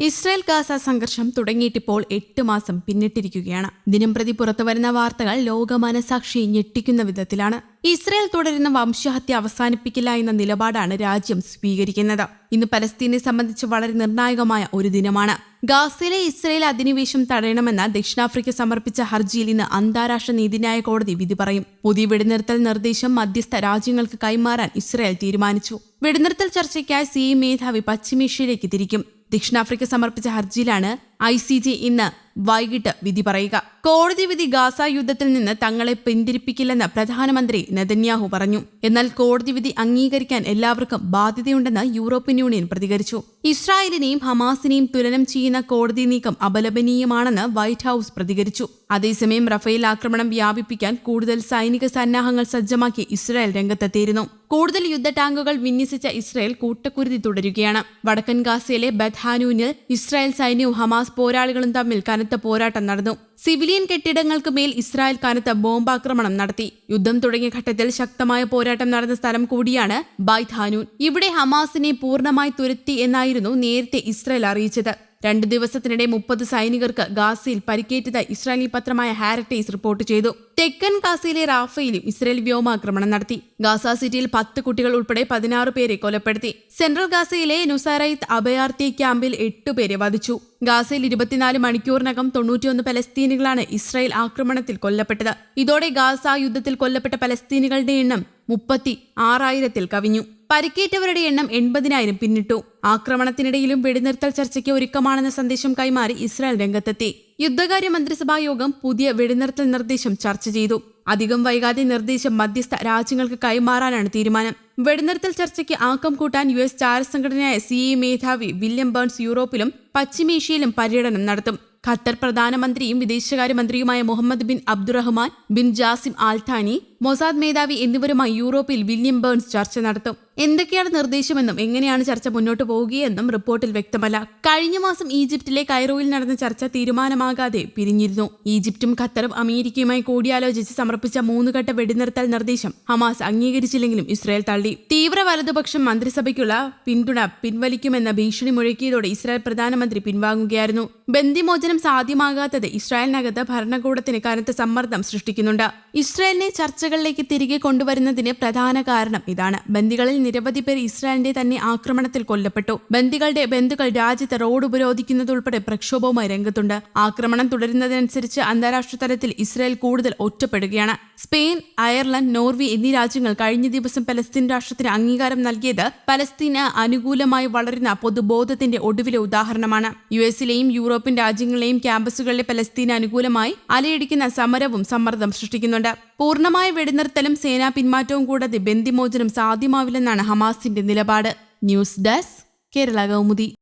Israel Gaza സംഘർഷം തുടങ്ങിയിട്ടിപ്പോൾ എട്ട് മാസം പിന്നിട്ടിരിക്കുകയാണ്. ദിനം പ്രതി പുറത്തുവരുന്ന വാർത്തകൾ ലോക മനസാക്ഷി ഞെട്ടിക്കുന്ന വിധത്തിലാണ്. ഇസ്രായേൽ തുടരുന്ന വംശഹത്യ അവസാനിപ്പിക്കില്ല എന്ന നിലപാടാണ് രാജ്യം സ്വീകരിക്കുന്നത്. ഇന്ന് പലസ്തീനെ സംബന്ധിച്ച് വളരെ നിർണായകമായ ഒരു ദിനമാണ്. ഗാസയിലെ ഇസ്രായേൽ അധിനിവേശം തടയണമെന്ന ദക്ഷിണാഫ്രിക്ക സമർപ്പിച്ച ഹർജിയിൽ ഇന്ന് അന്താരാഷ്ട്ര നീതിന്യായ കോടതി വിധി പറയും. പുതിയ വെടിനിർത്തൽ നിർദ്ദേശം മധ്യസ്ഥ രാജ്യങ്ങൾക്ക് കൈമാറാൻ ഇസ്രായേൽ തീരുമാനിച്ചു. വെടിനിർത്തൽ ചർച്ചയ്ക്കായി സി മേധാവി പശ്ചിമേഷ്യയിലേക്ക് തിരിക്കും. ദക്ഷിണാഫ്രിക്ക സമർപ്പിച്ച ഹർജിയിലാണ് ഐ സി ജി ഇന്ന് വൈകിട്ട് വിധി പറയുക. കോടതി വിധി ഗാസ യുദ്ധത്തിൽ നിന്ന് തങ്ങളെ പിന്തിരിപ്പിക്കില്ലെന്ന് പ്രധാനമന്ത്രി നെതന്യാഹു പറഞ്ഞു. എന്നാൽ കോടതി വിധി അംഗീകരിക്കാൻ എല്ലാവർക്കും ബാധ്യതയുണ്ടെന്ന് യൂറോപ്യൻ യൂണിയൻ പ്രതികരിച്ചു. ഇസ്രായേലിനെയും ഹമാസിനെയും തുലനം ചെയ്യുന്ന കോടതി നീക്കം അപലപനീയമാണെന്ന് വൈറ്റ് ഹൌസ് പ്രതികരിച്ചു. അതേസമയം റഫേൽ ആക്രമണം വ്യാപിപ്പിക്കാൻ കൂടുതൽ സൈനിക സന്നാഹങ്ങൾ സജ്ജമാക്കി ഇസ്രായേൽ രംഗത്തെത്തിയിരുന്നു. കൂടുതൽ യുദ്ധ ടാങ്കുകൾ വിന്യസിച്ച ഇസ്രായേൽ കൂട്ടക്കുരുതി തുടരുകയാണ്. വടക്കൻ ഗാസയിലെ ബദ്ഹാനൂനിൽ ഇസ്രായേൽ സൈന്യവും ഹമാസ് പോരാളികളും തമ്മിൽ കനത്ത പോരാട്ടം നടന്നു. സിവിലിയൻ കെട്ടിടങ്ങൾക്ക് മേൽ ഇസ്രായേൽ കനത്ത ബോംബാക്രമണം നടത്തി. യുദ്ധം തുടങ്ങിയ ഘട്ടത്തിൽ ശക്തമായ പോരാട്ടം നടന്ന സ്ഥലം കൂടിയാണ് ബൈത്ത് ഹാനൂൻ ഇവിടെ ഹമാസിനെ പൂർണമായി തുരത്തി എന്നായിരുന്നു നേരത്തെ ഇസ്രായേൽ അറിയിച്ചത്. രണ്ട് ദിവസത്തിനിടെ മുപ്പത് സൈനികർക്ക് ഗാസയിൽ പരിക്കേറ്റതായി ഇസ്രായേലി പത്രമായ ഹാരറ്റേസ് റിപ്പോർട്ട് ചെയ്തു. തെക്കൻ ഗാസയിലെ റാഫയിലും ഇസ്രായേൽ വ്യോമാക്രമണം നടത്തി. ഗാസ സിറ്റിയിൽ പത്ത് കുട്ടികൾ ഉൾപ്പെടെ പതിനാറ് പേരെ കൊലപ്പെടുത്തി. സെൻട്രൽ ഗാസയിലെ നുസാറൈത്ത് അഭയാർത്ഥി ക്യാമ്പിൽ എട്ടുപേരെ വധിച്ചു. ഗാസയിൽ ഇരുപത്തിനാല് മണിക്കൂറിനകം തൊണ്ണൂറ്റിയൊന്ന് പലസ്തീനികളാണ് ഇസ്രായേൽ ആക്രമണത്തിൽ കൊല്ലപ്പെട്ടത്. ഇതോടെ ഗാസ യുദ്ധത്തിൽ കൊല്ലപ്പെട്ട പലസ്തീനികളുടെ എണ്ണം മുപ്പത്തി ആറായിരത്തിൽ കവിഞ്ഞു. പരിക്കേറ്റവരുടെ എണ്ണം എൺപതിനായിരം പിന്നിട്ടു. ആക്രമണത്തിനിടയിലും വെടിനിർത്തൽ ചർച്ചയ്ക്ക് ഒരുക്കമാണെന്ന സന്ദേശം കൈമാറി ഇസ്രായേൽ രംഗത്തെത്തി. യുദ്ധകാര്യ മന്ത്രിസഭാ യോഗം പുതിയ വെടിനിർത്തൽ നിർദ്ദേശം ചർച്ച ചെയ്തു. അധികം വൈകാതെ നിർദ്ദേശം മധ്യസ്ഥ രാജ്യങ്ങൾക്ക് കൈമാറാനാണ് തീരുമാനം. വെടിനിർത്തൽ ചർച്ചയ്ക്ക് ആക്കം കൂട്ടാൻ യു എസ് ചാരസംഘടനയായ സി ഇ മേധാവി വില്യം ബേൺസ് യൂറോപ്പിലും പശ്ചിമേഷ്യയിലും പര്യടനം നടത്തും. ഖത്തർ പ്രധാനമന്ത്രിയും വിദേശകാര്യമന്ത്രിയുമായ Mohammed bin Abdulrahman bin Jassim Al Thani Mossad മേധാവി എന്നിവരുമായി യൂറോപ്പിൽ വില്യം ബേൺസ് ചർച്ച നടത്തും. എന്തൊക്കെയാണ് നിർദ്ദേശമെന്നും എങ്ങനെയാണ് ചർച്ച മുന്നോട്ട് പോകുകയെന്നും റിപ്പോർട്ടിൽ വ്യക്തമല്ല. കഴിഞ്ഞ മാസം ഈജിപ്തിലെ കൈറോയിൽ നടന്ന ചർച്ച തീരുമാനമാകാതെ പിരിഞ്ഞിരുന്നു. ഈജിപ്തും ഖത്തറും അമേരിക്കയുമായി കൂടിയാലോചിച്ച് സമർപ്പിച്ച മൂന്നുഘട്ട വെടിനിർത്തൽ നിർദ്ദേശം ഹമാസ് അംഗീകരിച്ചില്ലെങ്കിലും ഇസ്രായേൽ തള്ളി. തീവ്ര വലതുപക്ഷം മന്ത്രിസഭയ്ക്കുള്ള പിന്തുണ പിൻവലിക്കുമെന്ന ഭീഷണി മുഴക്കിയതോടെ ഇസ്രായേൽ പ്രധാനമന്ത്രി പിൻവാങ്ങുകയായിരുന്നു. ബന്ദിമോചനം സാധ്യമാകാത്തത് ഇസ്രായേലിനകത്ത് ഭരണകൂടത്തിന് കനത്ത സമ്മർദ്ദം സൃഷ്ടിക്കുന്നുണ്ട്. ഇസ്രായേലിനെ ചർച്ചകളിലേക്ക് തിരികെ കൊണ്ടുവരുന്നതിന് പ്രധാന കാരണം ഇതാണ്. ബന്ദികളിൽ നിരവധി പേർ ഇസ്രായേലിന്റെ തന്നെ ആക്രമണത്തിൽ കൊല്ലപ്പെട്ടു. ബന്ദികളുടെ ബന്ധുക്കൾ രാജ്യത്ത് റോഡ് ഉപരോധിക്കുന്നതുൾപ്പെടെ പ്രക്ഷോഭവുമായി രംഗത്തുണ്ട്. ആക്രമണം തുടരുന്നതിനനുസരിച്ച് അന്താരാഷ്ട്ര തലത്തിൽ ഇസ്രായേൽ കൂടുതൽ ഒറ്റപ്പെടുകയാണ്. സ്പെയിൻ അയർലൻഡ് നോർവേ എന്നീ രാജ്യങ്ങൾ കഴിഞ്ഞ ദിവസം പലസ്തീൻ രാഷ്ട്രത്തിന് അംഗീകാരം നൽകിയത് പലസ്തീന് അനുകൂലമായി വളരുന്ന പൊതുബോധത്തിന്റെ ഒടുവിലെ ഉദാഹരണമാണ്. യു എസിലെയും യൂറോപ്യൻ രാജ്യങ്ങളിലെയും ക്യാമ്പസുകളിലെ പലസ്തീന് അനുകൂലമായി അലയടിക്കുന്ന സമരവും സമ്മർദ്ദം സൃഷ്ടിക്കുന്നുണ്ട്. പൂർണമായ വെടിനിർത്തലും സേനാ പിന്മാറ്റവും കൂടാതെ ബന്ദിമോചനം സാധ്യമാവില്ലെന്നാണ് ഹമാസിന്റെ നിലപാട്. News desk Kerala Kaumudi.